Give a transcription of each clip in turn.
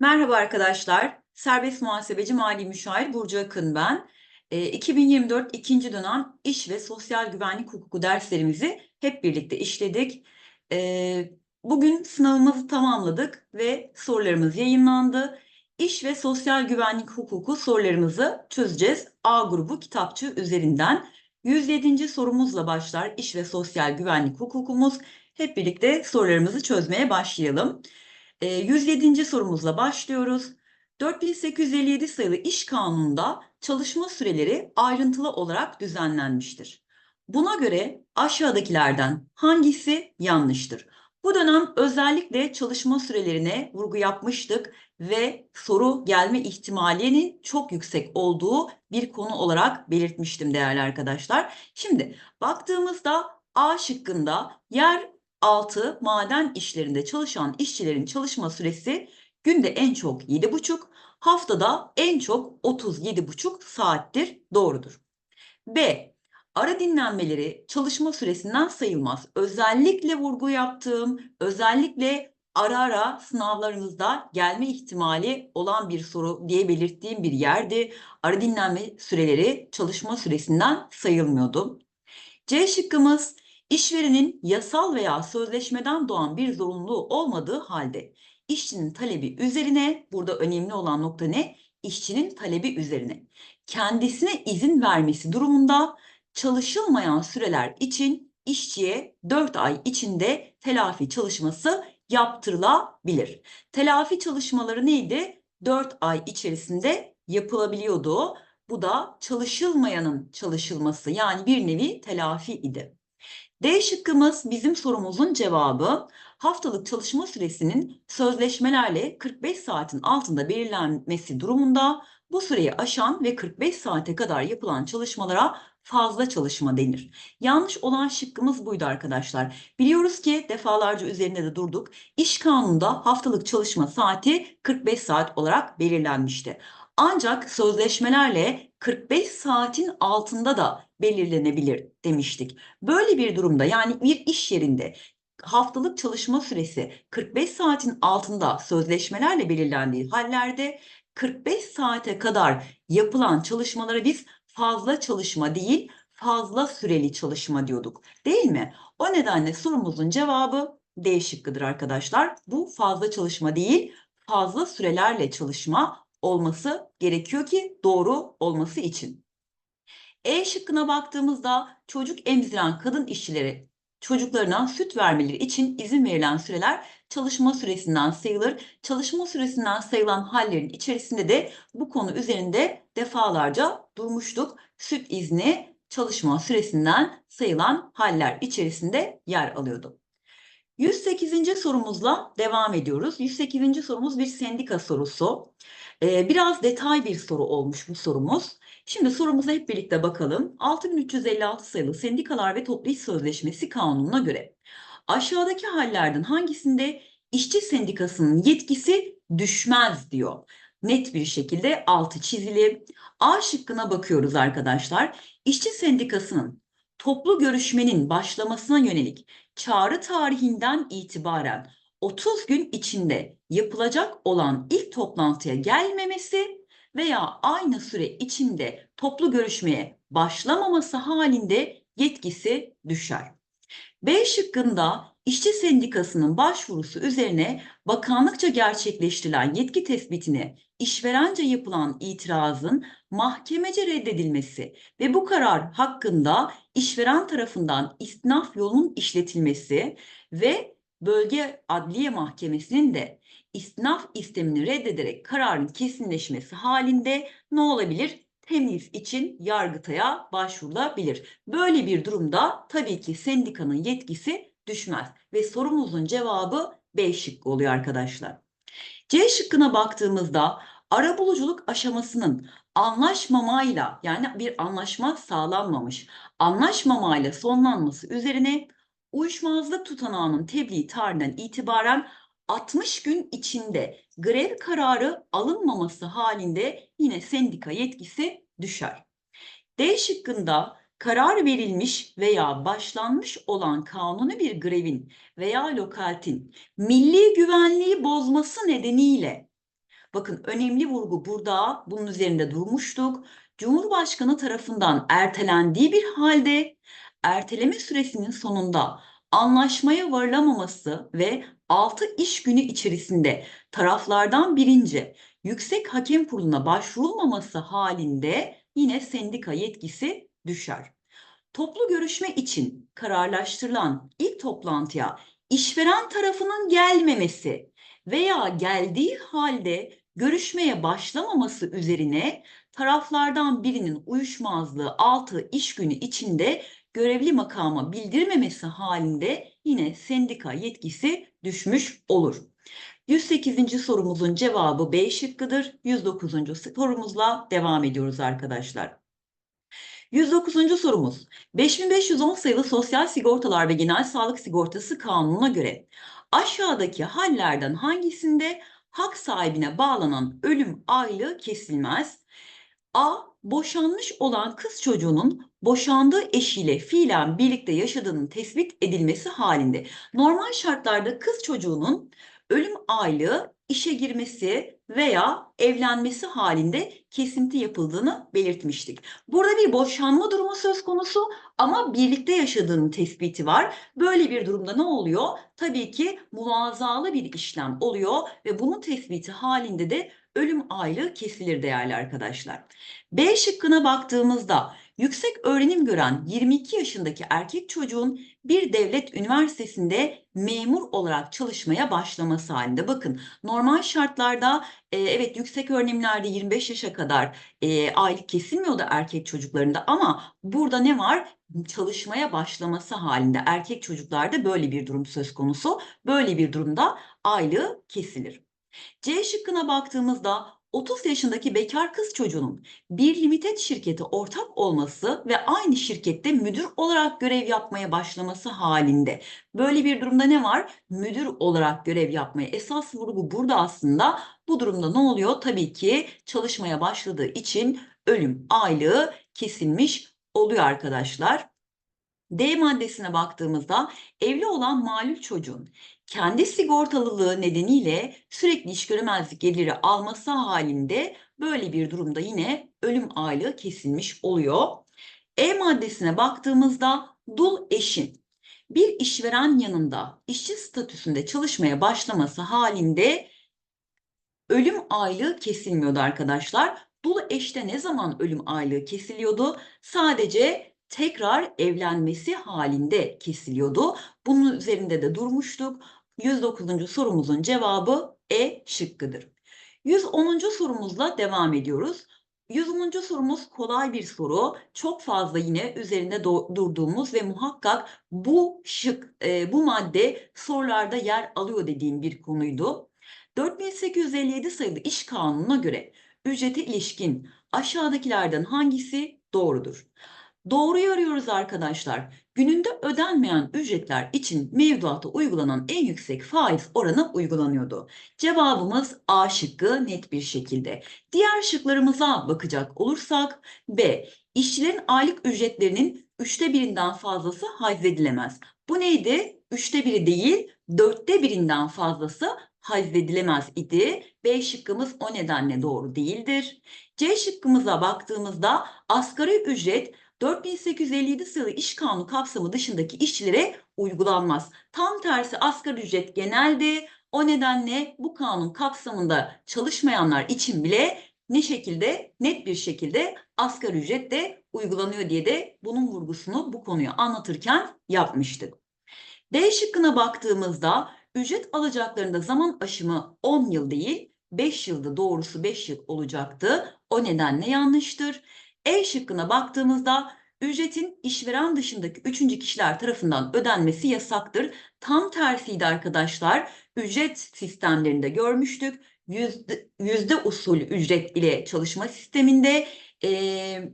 Merhaba arkadaşlar. Serbest muhasebeci mali müşavir Burcu Akın ben. E, 2024 ikinci dönem iş ve sosyal güvenlik hukuku derslerimizi hep birlikte işledik. E, bugün sınavımızı tamamladık ve sorularımız yayınlandı. İş ve sosyal güvenlik hukuku sorularımızı çözeceğiz. A grubu kitapçı üzerinden. 107. sorumuzla başlar iş ve sosyal güvenlik hukukumuz. Hep birlikte sorularımızı çözmeye başlayalım. E, 107. sorumuzla başlıyoruz. 4857 sayılı İş Kanunu'nda çalışma süreleri ayrıntılı olarak düzenlenmiştir. Buna göre aşağıdakilerden hangisi yanlıştır? Bu dönem özellikle çalışma sürelerine vurgu yapmıştık ve soru gelme ihtimalinin çok yüksek olduğu bir konu olarak belirtmiştim değerli arkadaşlar. Şimdi baktığımızda A şıkkında yer altı maden işlerinde çalışan işçilerin çalışma süresi günde en çok 7,5, haftada en çok 37,5 saattir. Doğrudur. B. Ara dinlenmeleri çalışma süresinden sayılmaz. Özellikle vurgu yaptığım, özellikle ara ara sınavlarınızda gelme ihtimali olan bir soru diye belirttiğim bir yerdi. Ara dinlenme süreleri çalışma süresinden sayılmıyordu. C şıkkımız işverenin yasal veya sözleşmeden doğan bir zorunluluğu olmadığı halde işçinin talebi üzerine burada önemli olan nokta ne? İşçinin talebi üzerine kendisine izin vermesi durumunda çalışılmayan süreler için işçiye 4 ay içinde telafi çalışması yaptırılabilir. Telafi çalışmaları neydi? 4 ay içerisinde yapılabiliyordu. Bu da çalışılmayanın çalışılması yani bir nevi telafi idi. D şıkkımız bizim sorumuzun cevabı. Haftalık çalışma süresinin sözleşmelerle 45 saatin altında belirlenmesi durumunda bu süreyi aşan ve 45 saate kadar yapılan çalışmalara fazla çalışma denir. Yanlış olan şıkkımız buydu arkadaşlar. Biliyoruz ki defalarca üzerinde de durduk. İş kanununda haftalık çalışma saati 45 saat olarak belirlenmişti. Ancak sözleşmelerle 45 saatin altında da belirlenebilir demiştik. Böyle bir durumda yani bir iş yerinde haftalık çalışma süresi 45 saatin altında sözleşmelerle belirlendiği hallerde 45 saate kadar yapılan çalışmalara biz fazla çalışma değil, fazla süreli çalışma diyorduk. Değil mi? O nedenle sorumuzun cevabı D şıkkıdır arkadaşlar. Bu fazla çalışma değil, fazla sürelerle çalışma olması gerekiyor ki doğru olması için. E şıkkına baktığımızda çocuk emziren kadın işçileri çocuklarına süt vermeleri için izin verilen süreler çalışma süresinden sayılır. Çalışma süresinden sayılan hallerin içerisinde de bu konu üzerinde defalarca durmuştuk. Süt izni çalışma süresinden sayılan haller içerisinde yer alıyordu. 108. sorumuzla devam ediyoruz. 108. sorumuz bir sendika sorusu. Ee, biraz detay bir soru olmuş bu sorumuz. Şimdi sorumuza hep birlikte bakalım. 6356 sayılı Sendikalar ve Toplu İş Sözleşmesi Kanunu'na göre aşağıdaki hallerden hangisinde işçi sendikasının yetkisi düşmez diyor. Net bir şekilde altı çizili. A şıkkına bakıyoruz arkadaşlar. İşçi sendikasının toplu görüşmenin başlamasına yönelik çağrı tarihinden itibaren 30 gün içinde yapılacak olan ilk toplantıya gelmemesi veya aynı süre içinde toplu görüşmeye başlamaması halinde yetkisi düşer. B şıkkında işçi sendikasının başvurusu üzerine bakanlıkça gerçekleştirilen yetki tespitine işverence yapılan itirazın mahkemece reddedilmesi ve bu karar hakkında işveren tarafından istinaf yolunun işletilmesi ve bölge adliye mahkemesinin de istinaf istemini reddederek kararın kesinleşmesi halinde ne olabilir? Temiz için Yargıtay'a başvurulabilir. Böyle bir durumda tabii ki sendikanın yetkisi düşmez ve sorumuzun cevabı B şıkkı oluyor arkadaşlar. C şıkkına baktığımızda arabuluculuk aşamasının anlaşmamayla yani bir anlaşma sağlanmamış anlaşmamayla sonlanması üzerine uyuşmazlık tutanağının tebliğ tarihinden itibaren 60 gün içinde grev kararı alınmaması halinde yine sendika yetkisi düşer. D şıkkında karar verilmiş veya başlanmış olan kanuni bir grevin veya lokaltin milli güvenliği bozması nedeniyle Bakın önemli vurgu burada bunun üzerinde durmuştuk. Cumhurbaşkanı tarafından ertelendiği bir halde erteleme süresinin sonunda anlaşmaya varılamaması ve 6 iş günü içerisinde taraflardan birince Yüksek Hakem Kurulu'na başvurulmaması halinde yine sendika yetkisi düşer. Toplu görüşme için kararlaştırılan ilk toplantıya işveren tarafının gelmemesi veya geldiği halde görüşmeye başlamaması üzerine taraflardan birinin uyuşmazlığı 6 iş günü içinde görevli makama bildirmemesi halinde yine sendika yetkisi düşmüş olur. 108. sorumuzun cevabı B şıkkıdır. 109. sorumuzla devam ediyoruz arkadaşlar. 109. sorumuz. 5510 sayılı Sosyal Sigortalar ve Genel Sağlık Sigortası Kanunu'na göre aşağıdaki hallerden hangisinde hak sahibine bağlanan ölüm aylığı kesilmez? A. Boşanmış olan kız çocuğunun boşandığı eşiyle fiilen birlikte yaşadığının tespit edilmesi halinde normal şartlarda kız çocuğunun ölüm aylığı işe girmesi veya evlenmesi halinde kesinti yapıldığını belirtmiştik. Burada bir boşanma durumu söz konusu ama birlikte yaşadığının tespiti var. Böyle bir durumda ne oluyor? Tabii ki muvazalı bir işlem oluyor ve bunun tespiti halinde de ölüm aylığı kesilir değerli arkadaşlar. B şıkkına baktığımızda yüksek öğrenim gören 22 yaşındaki erkek çocuğun bir devlet üniversitesinde memur olarak çalışmaya başlaması halinde. Bakın normal şartlarda e, evet yüksek öğrenimlerde 25 yaşa kadar e, aylık kesilmiyordu erkek çocuklarında ama burada ne var? Çalışmaya başlaması halinde erkek çocuklarda böyle bir durum söz konusu. Böyle bir durumda aylığı kesilir. C şıkkına baktığımızda 30 yaşındaki bekar kız çocuğunun bir limited şirkete ortak olması ve aynı şirkette müdür olarak görev yapmaya başlaması halinde. Böyle bir durumda ne var? Müdür olarak görev yapmaya. Esas vurgu burada aslında bu durumda ne oluyor? Tabii ki çalışmaya başladığı için ölüm aylığı kesilmiş oluyor arkadaşlar. D maddesine baktığımızda evli olan malul çocuğun kendi sigortalılığı nedeniyle sürekli iş göremezlik geliri alması halinde böyle bir durumda yine ölüm aylığı kesilmiş oluyor. E maddesine baktığımızda dul eşin bir işveren yanında işçi statüsünde çalışmaya başlaması halinde ölüm aylığı kesilmiyordu arkadaşlar. Dul eşte ne zaman ölüm aylığı kesiliyordu? Sadece tekrar evlenmesi halinde kesiliyordu. Bunun üzerinde de durmuştuk. 109. sorumuzun cevabı E şıkkıdır. 110. sorumuzla devam ediyoruz. 110. sorumuz kolay bir soru. Çok fazla yine üzerinde durduğumuz ve muhakkak bu şık, e, bu madde sorularda yer alıyor dediğim bir konuydu. 4857 sayılı iş kanununa göre ücrete ilişkin aşağıdakilerden hangisi doğrudur? Doğruyu arıyoruz arkadaşlar. Gününde ödenmeyen ücretler için mevduata uygulanan en yüksek faiz oranı uygulanıyordu. Cevabımız A şıkkı net bir şekilde. Diğer şıklarımıza bakacak olursak B. İşçilerin aylık ücretlerinin üçte birinden fazlası haczedilemez. Bu neydi? Üçte biri değil, dörtte birinden fazlası haczedilemez idi. B şıkkımız o nedenle doğru değildir. C şıkkımıza baktığımızda asgari ücret 4857 sayılı iş kanunu kapsamı dışındaki işçilere uygulanmaz. Tam tersi asgari ücret genelde o nedenle bu kanun kapsamında çalışmayanlar için bile ne şekilde net bir şekilde asgari ücret de uygulanıyor diye de bunun vurgusunu bu konuyu anlatırken yapmıştık. D şıkkına baktığımızda ücret alacaklarında zaman aşımı 10 yıl değil 5 yılda doğrusu 5 yıl olacaktı. O nedenle yanlıştır. E şıkkına baktığımızda ücretin işveren dışındaki üçüncü kişiler tarafından ödenmesi yasaktır. Tam tersiydi arkadaşlar. Ücret sistemlerinde görmüştük. Yüzde, yüzde usulü ücret ile çalışma sisteminde e,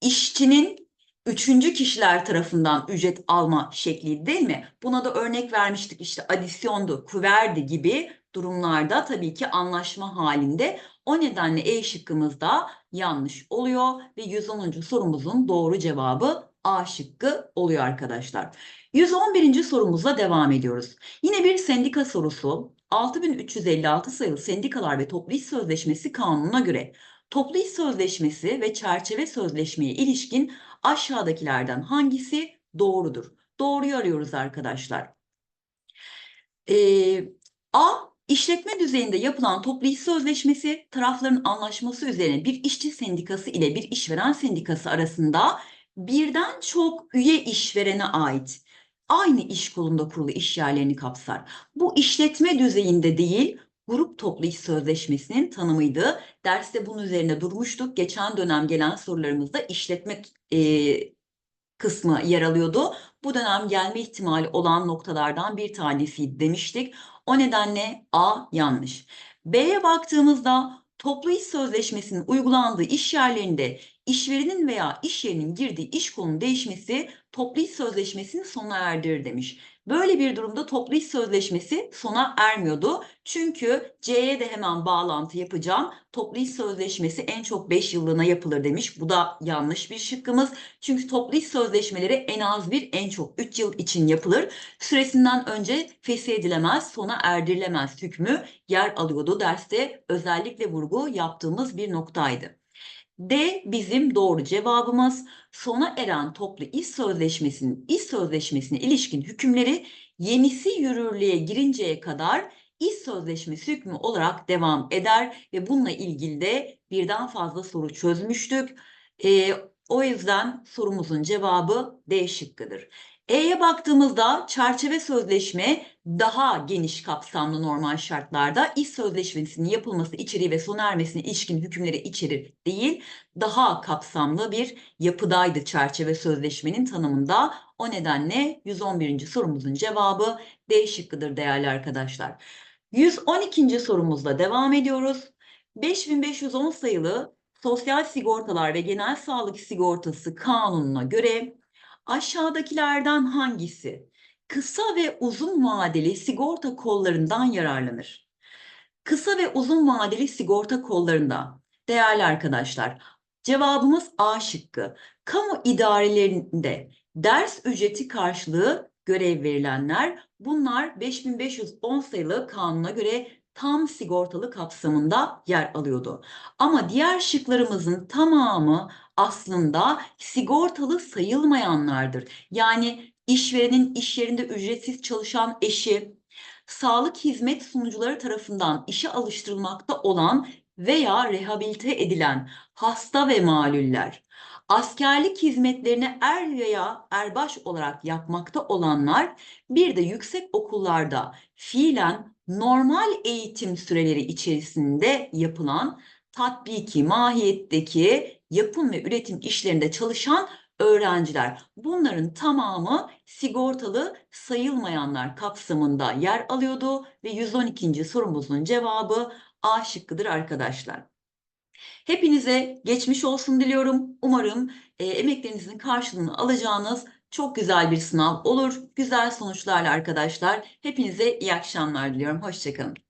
işçinin üçüncü kişiler tarafından ücret alma şekli değil mi? Buna da örnek vermiştik işte adisyondu, kuverdi gibi durumlarda tabii ki anlaşma halinde. O nedenle E şıkkımız da yanlış oluyor ve 110. sorumuzun doğru cevabı A şıkkı oluyor arkadaşlar. 111. sorumuzla devam ediyoruz. Yine bir sendika sorusu. 6356 sayılı Sendikalar ve Toplu İş Sözleşmesi Kanunu'na göre toplu iş sözleşmesi ve çerçeve sözleşmeye ilişkin aşağıdakilerden hangisi doğrudur? Doğruyu arıyoruz arkadaşlar. Ee, A. İşletme düzeyinde yapılan toplu iş sözleşmesi tarafların anlaşması üzerine bir işçi sendikası ile bir işveren sendikası arasında birden çok üye işverene ait aynı iş kolunda kurulu iş yerlerini kapsar. Bu işletme düzeyinde değil, grup toplu iş sözleşmesinin tanımıydı. Derste bunun üzerine durmuştuk. Geçen dönem gelen sorularımızda işletme e, kısmı yer alıyordu. Bu dönem gelme ihtimali olan noktalardan bir tanesi demiştik. O nedenle A yanlış. B'ye baktığımızda toplu iş sözleşmesinin uygulandığı iş yerlerinde işverenin veya iş yerinin girdiği iş kolunun değişmesi toplu iş sözleşmesini sona erdirir demiş. Böyle bir durumda toplu iş sözleşmesi sona ermiyordu. Çünkü C'ye de hemen bağlantı yapacağım. Toplu iş sözleşmesi en çok 5 yıllığına yapılır demiş. Bu da yanlış bir şıkkımız. Çünkü toplu iş sözleşmeleri en az bir en çok 3 yıl için yapılır. Süresinden önce feshedilemez, sona erdirilemez hükmü yer alıyordu. Derste özellikle vurgu yaptığımız bir noktaydı. D bizim doğru cevabımız. Sona eren toplu iş sözleşmesinin iş sözleşmesine ilişkin hükümleri yenisi yürürlüğe girinceye kadar iş sözleşmesi hükmü olarak devam eder ve bununla ilgili de birden fazla soru çözmüştük. Ee, o yüzden sorumuzun cevabı D şıkkıdır. E'ye baktığımızda çerçeve sözleşme daha geniş kapsamlı normal şartlarda iş sözleşmesinin yapılması içeriği ve sona ermesine ilişkin hükümleri içerir değil, daha kapsamlı bir yapıdaydı çerçeve sözleşmenin tanımında. O nedenle 111. sorumuzun cevabı D şıkkıdır değerli arkadaşlar. 112. sorumuzla devam ediyoruz. 5510 sayılı Sosyal Sigortalar ve Genel Sağlık Sigortası Kanunu'na göre aşağıdakilerden hangisi kısa ve uzun vadeli sigorta kollarından yararlanır? Kısa ve uzun vadeli sigorta kollarında değerli arkadaşlar cevabımız A şıkkı. Kamu idarelerinde ders ücreti karşılığı görev verilenler bunlar 5510 sayılı kanuna göre tam sigortalı kapsamında yer alıyordu. Ama diğer şıklarımızın tamamı aslında sigortalı sayılmayanlardır. Yani işverenin iş yerinde ücretsiz çalışan eşi, sağlık hizmet sunucuları tarafından işe alıştırılmakta olan veya rehabilite edilen hasta ve malüller, askerlik hizmetlerini er veya erbaş olarak yapmakta olanlar, bir de yüksek okullarda fiilen normal eğitim süreleri içerisinde yapılan tatbiki mahiyetteki yapım ve üretim işlerinde çalışan öğrenciler. Bunların tamamı sigortalı sayılmayanlar kapsamında yer alıyordu ve 112. sorumuzun cevabı A şıkkıdır arkadaşlar. Hepinize geçmiş olsun diliyorum. Umarım e, emeklerinizin karşılığını alacağınız çok güzel bir sınav olur. Güzel sonuçlarla arkadaşlar. Hepinize iyi akşamlar diliyorum. Hoşçakalın.